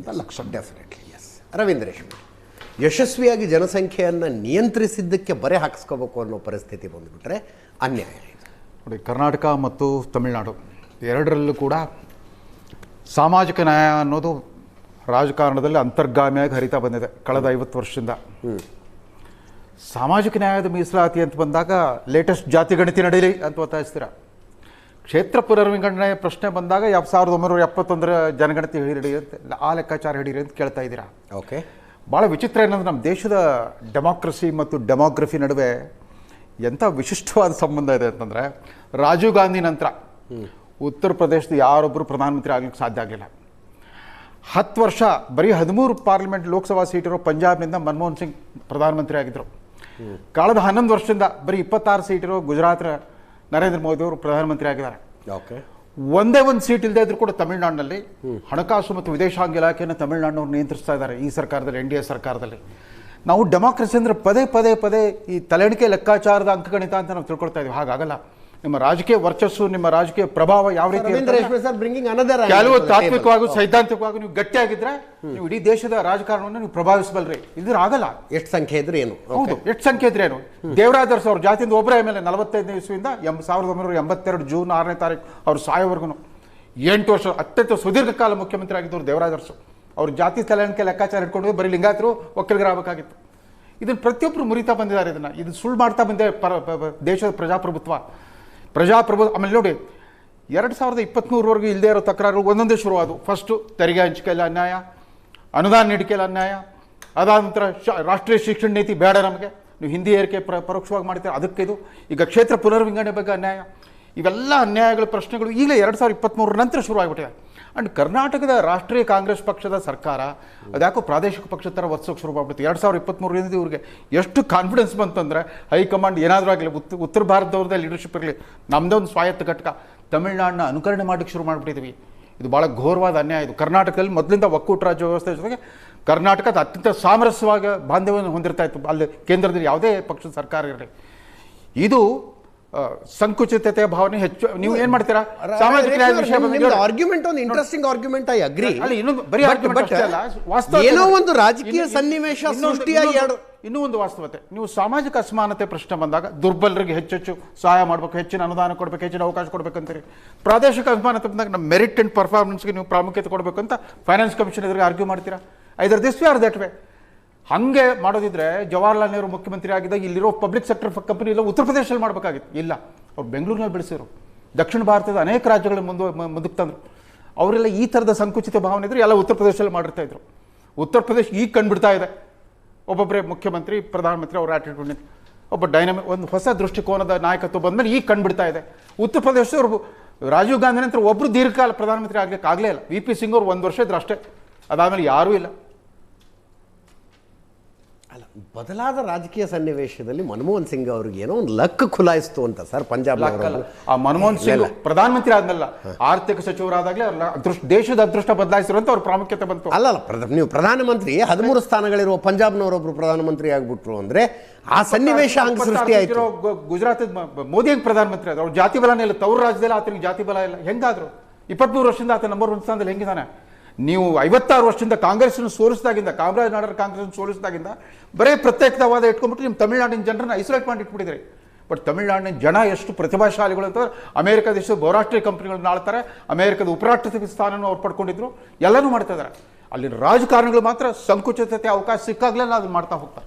ಅಂತ lakh definitely yes ರವೀಂದ್ರೇಶ್ ಯಶಸ್ವಿಯಾಗಿ ಜನಸಂಖ್ಯೆಯನ್ನು ನಿಯಂತ್ರಿಸಿದ್ದಕ್ಕೆ ಬರೆ ಹಾಕಿಸ್ಕೋಬೇಕು ಅನ್ನೋ ಪರಿಸ್ಥಿತಿ ಬಂದುಬಿಟ್ರೆ ಅನ್ಯಾಯ ಇದು. ನೋಡಿ ಕರ್ನಾಟಕ ಮತ್ತು ತಮಿಳುನಾಡು ಎರಡರಲ್ಲೂ ಕೂಡ ಸಾಮಾಜಿಕ ನ್ಯಾಯ ಅನ್ನೋದು ರಾಜಕಾರಣದಲ್ಲಿ ಅಂತರ್ಗಾಮಿಯಾಗಿ ಹರಿತಾ ಬಂದಿದೆ ಕಳೆದ ಐವತ್ತು ವರ್ಷದಿಂದ. ಸಾಮಾಜಿಕ ನ್ಯಾಯದ ಮೀಸಲಾತಿ ಅಂತ ಬಂದಾಗ ಲೇಟೆಸ್ಟ್ ಜಾತಿ ಗಣತಿ ನಡೀಲಿ ಅಂತ ಒತ್ತಾಯಿಸ್ತೀರ? ಕ್ಷೇತ್ರ ಪುನರ್ವಿಂಗಡಣೆ ಪ್ರಶ್ನೆ ಬಂದಾಗ ಯಾವ ಸಾವಿರದ ಒಂಬೈನೂರ ಎಪ್ಪತ್ತೊಂದರ ಜನಗಣತಿ ಹಿಡಿರಿ ಅಂತ ಆ ಲೆಕ್ಕಾಚಾರ ಹಿಡೀರಿ ಅಂತ ಕೇಳ್ತಾ ಇದ್ದೀರಾ? ಓಕೆ. ಭಾಳ ವಿಚಿತ್ರ ಏನಂದ್ರೆ ನಮ್ಮ ದೇಶದ ಡೆಮಾಕ್ರಸಿ ಮತ್ತು ಡೆಮೋಗ್ರಫಿ ನಡುವೆ ಎಂಥ ವಿಶಿಷ್ಟವಾದ ಸಂಬಂಧ ಇದೆ ಅಂತಂದರೆ ರಾಜೀವ್ ಗಾಂಧಿ ನಂತರ ಉತ್ತರ ಪ್ರದೇಶದ ಯಾರೊಬ್ಬರು ಪ್ರಧಾನಮಂತ್ರಿ ಆಗಲಿಕ್ಕೆ ಸಾಧ್ಯ ಆಗಲಿಲ್ಲ. ಹತ್ತು ವರ್ಷ ಬರೀ ಹದಿಮೂರು ಪಾರ್ಲಿಮೆಂಟ್ ಲೋಕಸಭಾ ಸೀಟಿರೋ ಪಂಜಾಬ್ನಿಂದ ಮನಮೋಹನ್ ಸಿಂಗ್ ಪ್ರಧಾನಮಂತ್ರಿ ಆಗಿದ್ದರು ಕಳೆದ ಹನ್ನೊಂದು ವರ್ಷದಿಂದ ಬರೀ ಇಪ್ಪತ್ತಾರು ಸೀಟ್ ಇರೋ ಗುಜರಾತ್ ನರೇಂದ್ರ ಮೋದಿ ಅವರು ಪ್ರಧಾನಮಂತ್ರಿ ಆಗಿದ್ದಾರೆ. ಓಕೆ. ಒಂದೇ ಒಂದು ಸೀಟ್ ಇಲ್ಲದೆ ಇದ್ರೂ ಕೂಡ ತಮಿಳುನಾಡಿನಲ್ಲಿ ಹಣಕಾಸು ಮತ್ತು ವಿದೇಶಾಂಗ ಇಲಾಖೆಯನ್ನು ತಮಿಳುನಾಡಿನವ್ರು ನಿಯಂತ್ರಿಸ್ತಾ ಇದ್ದಾರೆ ಈ ಸರ್ಕಾರದಲ್ಲಿ ಎನ್ ಡಿ ಎ ಸರ್ಕಾರದಲ್ಲಿ. ನಾವು ಡೆಮಾಕ್ರಸಿ ಅಂದರೆ ಪದೇ ಪದೇ ಪದೇ ಈ ತಲೆಣಿಕೆ ಲೆಕ್ಕಾಚಾರದ ಅಂಕಗಣಿತ ಅಂತ ನಾವು ತಿಳ್ಕೊಳ್ತಾ ಇದ್ದೀವಿ. ಹಾಗಾಗಲ್ಲ. ನಿಮ್ಮ ರಾಜಕೀಯ ವರ್ಚಸ್ಸು ನಿಮ್ಮ ರಾಜಕೀಯ ಪ್ರಭಾವ ಯಾವ ರೀತಿ ಕೆಲವು ತಾತ್ವಿಕವಾಗಿ ಸೈದ್ಧಾಂತಿಕವಾಗಿ ನೀವು ಗಟ್ಟಿಯಾಗಿದ್ರೆ ನೀವು ಇಡೀ ದೇಶದ ರಾಜಕಾರಣವನ್ನು ನೀವು ಪ್ರಭಾವಿಸಬಲ್ರಿ. ಇದ್ರ ಆಗಲ್ಲ. ಎಷ್ಟು ಸಂಖ್ಯೆ ಇದ್ರೆ ಏನು? ಹೌದು ಎಷ್ಟು ಸಂಖ್ಯೆ ಇದ್ರೆ ಏನು? ದೇವರಾಜರ್ಸ್ ಅವ್ರ ಜಾತಿಯಿಂದ ಒಬ್ಬರೇ ಮೇಲೆ ನಲವತ್ತೈದನೇ ಇಸ್ವಿಯಿಂದ ಎಂ ಸಾವಿರದ ಒಂಬೈನೂರ ಎಂಬತ್ತೆರಡು ಜೂನ್ ಆರನೇ ತಾರೀಕು ಅವ್ರು ಸಾಯೋವರೆಗೂ ಎಂಟು ವರ್ಷ ಅತ್ಯಂತ ಸುದೀರ್ಘ ಕಾಲ ಮುಖ್ಯಮಂತ್ರಿ ಆಗಿದ್ದವರು ದೇವರಾಜರ್ಸು ಅವ್ರ ಜಾತಿ ತಲೆಣಿಕೆ ಲೆಕ್ಕಾಚಾರ ಇಟ್ಕೊಂಡು ಬರೀ ಲಿಂಗಾಯತರು ಒಕ್ಕಲಿಗರಾಗಬೇಕಾಗಿತ್ತು. ಇದನ್ನು ಪ್ರತಿಯೊಬ್ಬರು ಮುರಿತಾ ಬಂದಿದ್ದಾರೆ ಇದನ್ನು. ಇದು ಸುಳ್ಳು ಮಾಡ್ತಾ ಬಂದೆ ದೇಶದ ಪ್ರಜಾಪ್ರಭುತ್ವ. ಪ್ರಜಾಪ್ರಭು ಆಮೇಲೆ ನೋಡಿ, ಎರಡು ಸಾವಿರದ ಇಪ್ಪತ್ತ್ಮೂರವರೆಗೂ ಇಲ್ಲದೆ ಇರೋ ತಕರಾರು ಒಂದೊಂದೇ ಶುರುವಾದವು. ಫಸ್ಟು ತೆರಿಗೆ ಹಂಚಿಕೆಯಲ್ಲಿ ಅನ್ಯಾಯ, ಅನುದಾನ ನೀಡಿಕೆಯಲ್ಲಿ ಅನ್ಯಾಯ, ಅದಾದ ನಂತರ ಶ, ರಾಷ್ಟ್ರೀಯ ಶಿಕ್ಷಣ ನೀತಿ ಬೇಡ ನಮಗೆ. ನೀವು ಹಿಂದಿ ಏರಿಕೆ ಪ್ರ, ಪರೋಕ್ಷವಾಗಿ ಮಾಡ್ತೀರ, ಅದಕ್ಕೆ ಇದು. ಈಗ ಕ್ಷೇತ್ರ ಪುನರ್ವಿಂಗಡಣೆ ಬಗ್ಗೆ ಅನ್ಯಾಯ. ಇವೆಲ್ಲ ಅನ್ಯಾಯಗಳ ಪ್ರಶ್ನೆಗಳು ಈಗಲೇ ಎರಡು ಸಾವಿರದ ಇಪ್ಪತ್ತ್ಮೂರರ ನಂತರ ಶುರುವಾಗಿಬಿಟ್ಟಿದೆ ಆ್ಯಂಡ್ ಕರ್ನಾಟಕದ ರಾಷ್ಟ್ರೀಯ ಕಾಂಗ್ರೆಸ್ ಪಕ್ಷದ ಸರ್ಕಾರ, ಅದ್ಯಾಕೋ ಪ್ರಾದೇಶಿಕ ಪಕ್ಷದ ಥರ ವರ್ಸೋಕೆ ಶುರು ಮಾಡ್ಬಿಡ್ತು ಎರಡು ಸಾವಿರದ ಇಪ್ಪತ್ತ್ಮೂರರಿಂದ ಇವ್ರಿಗೆ ಎಷ್ಟು ಕಾನ್ಫಿಡೆನ್ಸ್ ಬಂತಂದರೆ ಹೈಕಮಾಂಡ್ ಏನಾದರೂ ಆಗಲಿ ಉತ್ತರ ಉತ್ತರ ಭಾರತದವ್ರದ್ದೇ ಲೀಡರ್ಶಿಪ್ ಇರಲಿ ನಮ್ಮದೇ ಒಂದು ಸ್ವಾಯತ್ತ ಘಟಕ. ತಮಿಳ್ನಾಡನ್ನ ಅನುಕರಣೆ ಮಾಡೋಕ್ಕೆ ಶುರು ಮಾಡಿಬಿಟ್ಟಿದ್ವಿ. ಇದು ಭಾಳ ಘೋರವಾದ ಅನ್ಯಾಯ ಇದು. ಕರ್ನಾಟಕದಲ್ಲಿ ಮೊದಲಿಂದ ಒಕ್ಕೂಟ ರಾಜ್ಯ ವ್ಯವಸ್ಥೆ ಜೊತೆಗೆ ಕರ್ನಾಟಕದ ಅತ್ಯಂತ ಸಾಮರಸ್ಯವಾಗಿ ಬಾಂಧವ್ಯವನ್ನು ಹೊಂದಿರ್ತಾ ಇತ್ತು. ಅಲ್ಲಿ ಕೇಂದ್ರದಲ್ಲಿ ಯಾವುದೇ ಪಕ್ಷದ ಸರ್ಕಾರ ಇರಲಿ. ಇದು ಆ, ಸಂಕುಚಿತತೆಯ ಭಾವನೆ ಹೆಚ್ಚು. ನೀವು ಏನ್ ಮಾಡ್ತೀರಾ? ಸಾಮಾಜಿಕ ನ್ಯಾಯದ ವಿಷಯ ಆರ್ಗ್ಯುಮೆಂಟ್ ಒಂದು ಇಂಟ್ರೆಸ್ಟಿಂಗ್ ಆರ್ಗ್ಯುಮೆಂಟ್ ಐ ಅಗ್ರಿ ಅಲ್ಲಿ ಇನ್ನೊಂದು ಬರೀ argument ಅಲ್ಲ, ವಾಸ್ತವ ಏನೋ ಒಂದು ರಾಜಕೀಯ ಸನ್ನಿವೇಶ ಸೃಷ್ಟಿಯ ಸೃಷ್ಟಿಯಾಗಿ ಇನ್ನೂ ಒಂದು ವಾಸ್ತವತೆ. ನೀವು ಸಾಮಾಜಿಕ ಅಸಮಾನತೆ ಪ್ರಶ್ನೆ ಬಂದಾಗ ದುರ್ಬಲರಿಗೆ ಹೆಚ್ಚೆಚ್ಚು ಸಹಾಯ ಮಾಡಬೇಕು ಹೆಚ್ಚಿನ ಅನುದಾನ ಕೊಡಬೇಕು ಹೆಚ್ಚಿನ ಅವಕಾಶ ಕೊಡಬೇಕಂತೀರಿ. ಪ್ರಾದೇಶಿಕ ಅಸಮಾನತೆ ಬಂದಾಗ ನಮ್ಮ ಮೆರಿಟ್ ಅಂಡ್ ಪರ್ಫಾರ್ಮೆನ್ಸ್ಗೆ ನೀವು ಪ್ರಾಮುಖ್ಯತೆ ಕೊಡಬೇಕು ಅಂತ ಫೈನಾನ್ಸ್ ಕಮಿಷನ್ ಎದುರಿಗೆ ಆರ್ಗ್ಯೂ ಮಾಡ್ತೀರಾ? Either this we are that way ಹಾಗೆ ಮಾಡೋದಿದ್ರೆ ಜವಾಹರ್ಲಾಲ್ ನೆಹರು ಮುಖ್ಯಮಂತ್ರಿ ಆಗಿದ್ದಾಗ ಇಲ್ಲಿರೋ ಪಬ್ಲಿಕ್ ಸೆಕ್ಟರ್ ಕಂಪನಿ ಎಲ್ಲ ಉತ್ತರ ಪ್ರದೇಶದಲ್ಲಿ ಮಾಡಬೇಕಾಗಿತ್ತು. ಇಲ್ಲ, ಅವ್ರು ಬೆಂಗಳೂರಿನಲ್ಲಿ ಬೆಳೆಸಿದ್ರು ದಕ್ಷಿಣ ಭಾರತದ ಅನೇಕ ರಾಜ್ಯಗಳ ಮುಂದೆ ಮುಂದಕ್ಕೆ ತಂದರು. ಅವರೆಲ್ಲ ಈ ಥರದ ಸಂಕುಚಿತ ಭಾವನೆ ಇದ್ರು ಎಲ್ಲ ಉತ್ತರ ಪ್ರದೇಶದಲ್ಲಿ ಮಾಡಿರ್ತಾ ಇದ್ರು. ಉತ್ತರ ಪ್ರದೇಶ ಈಗ ಕಂಡುಬಿಡ್ತಾ ಇದೆ. ಒಬ್ಬೊಬ್ಬರೇ ಮುಖ್ಯಮಂತ್ರಿ, ಪ್ರಧಾನಮಂತ್ರಿ ಅವರ ಆಟಿಟ್ಯೂಡ್ ಒಬ್ಬ ಡೈನಮಿಕ್ ಒಂದು ಹೊಸ ದೃಷ್ಟಿಕೋನದ ನಾಯಕತ್ವ ಬಂದಮೇಲೆ ಈಗ ಕಂಡುಬಿಡ್ತಾ ಇದೆ. ಉತ್ತರ ಪ್ರದೇಶದವ್ರು ರಾಜೀವ್ ಗಾಂಧಿ ನಂತರ ಒಬ್ಬರು ದೀರ್ಘಕಾಲ ಪ್ರಧಾನಮಂತ್ರಿ ಆಗಲಿಕ್ಕೆ ಆಗಲೇ ಇಲ್ಲ. ವಿ ಪಿ ಸಿಂಗ್ ಅವರು ಒಂದು ವರ್ಷ ಇದ್ರು ಅಷ್ಟೇ. ಅದಾದಮೇಲೆ ಯಾರೂ ಇಲ್ಲ. ಅಲ್ಲ ಬದಲಾದ ರಾಜಕೀಯ ಸನ್ನಿವೇಶದಲ್ಲಿ ಮನಮೋಹನ್ ಸಿಂಗ್ ಅವ್ರಿಗೆ ಏನೋ ಒಂದು ಲಕ್ ಖುಲಾಯಿಸ್ತು ಅಂತ ಸರ್ ಪಂಜಾಬ್. ಆ ಮನಮೋಹನ್ ಸಿಂಗ್ ಪ್ರಧಾನಮಂತ್ರಿ ಆದ್ಮೇಲೆ ಆರ್ಥಿಕ ಸಚಿವರಾದಾಗಲೇ ಅವ್ರ ಅದೃಷ್ಟ ದೇಶದ ಅದೃಷ್ಟ ಬದಲಾಯಿಸಿರುವಂತ ಅವ್ರ ಪ್ರಾಮುಖ್ಯತೆ ಬಂತು. ಅಲ್ಲ ಅಲ್ಲ ನೀವು ಪ್ರಧಾನಮಂತ್ರಿ ಹದಿಮೂರು ಸ್ಥಾನಗಳಿರುವ ಪಂಜಾಬ್ನವರೊಬ್ರು ಪ್ರಧಾನಮಂತ್ರಿ ಆಗ್ಬಿಟ್ರು ಅಂದ್ರೆ ಆ ಸನ್ನಿವೇಶ ಹಂಗೆ ಸೃಷ್ಟಿ ಆಯ್ತು. ಗುಜರಾತ್ ಮೋದಿ ಹೆಂಗ್ ಪ್ರಧಾನಮಂತ್ರಿ ಆದ್ರು? ಅವ್ರ ಜಾತಿ ಬಲನೇ ಇಲ್ಲ. ತವ್ರ ರಾಜ್ಯದಲ್ಲಿ ಆತನಿಗೆ ಜಾತಿ ಬಲ ಇಲ್ಲ. ಹೆಂಗಾದ್ರು? ಇಪ್ಪತ್ಮೂರು ವರ್ಷದಿಂದ ಆತ ನಂಬರ್ ಒನ್ ಸ್ಥಾನದಲ್ಲಿ ಹೆಂಗಿದಾನೆ ನೀವು ಐವತ್ತಾರು ವರ್ಷದಿಂದ ಕಾಂಗ್ರೆಸ್ನ ಸೋಲಿಸಿದಾಗಿಂದ, ಕಾಮರಾಜ್ ನಾಡರ್ ಕಾಂಗ್ರೆಸ್ ಸೋಲಿಸಿದಾಗಿಂದ ಬರೀ ಪ್ರತ್ಯೇಕವಾದ ಇಟ್ಕೊಂಡ್ಬಿಟ್ಟು ನಿಮ್ಮ ತಮಿಳುನಾಡಿನ ಜನರನ್ನ ಐಸೋಲೇಟ್ ಮಾಡಿ ಇಟ್ಬಿಟ್ಟಿದ್ರಿ ಬಟ್ ತಮಿಳ್ನಾಡಿನ ಜನ ಎಷ್ಟು ಪ್ರತಿಭಾಶಾಲಿಗಳು ಅಂತ ಅಮೆರಿಕ ದೇಶದ ಬಹುರಾಷ್ಟ್ರೀಯ ಕಂಪ್ನಿಗಳನ್ನ ಆಳ್ತಾರೆ, ಅಮೆರಿಕದ ಉಪರಾಷ್ಟ್ರಪತಿ ಸ್ಥಾನವನ್ನು ಅವ್ರು ಪಡ್ಕೊಂಡಿದ್ರು, ಎಲ್ಲನೂ ಮಾಡ್ತಾ ಇದ್ದಾರೆ. ಅಲ್ಲಿನ ರಾಜಕಾರಣಿಗಳು ಮಾತ್ರ ಸಂಕುಚಿತತೆ ಅವಕಾಶ ಸಿಕ್ಕಾಗಲೇ ಅದನ್ನು ಮಾಡ್ತಾ ಹೋಗ್ತಾರೆ.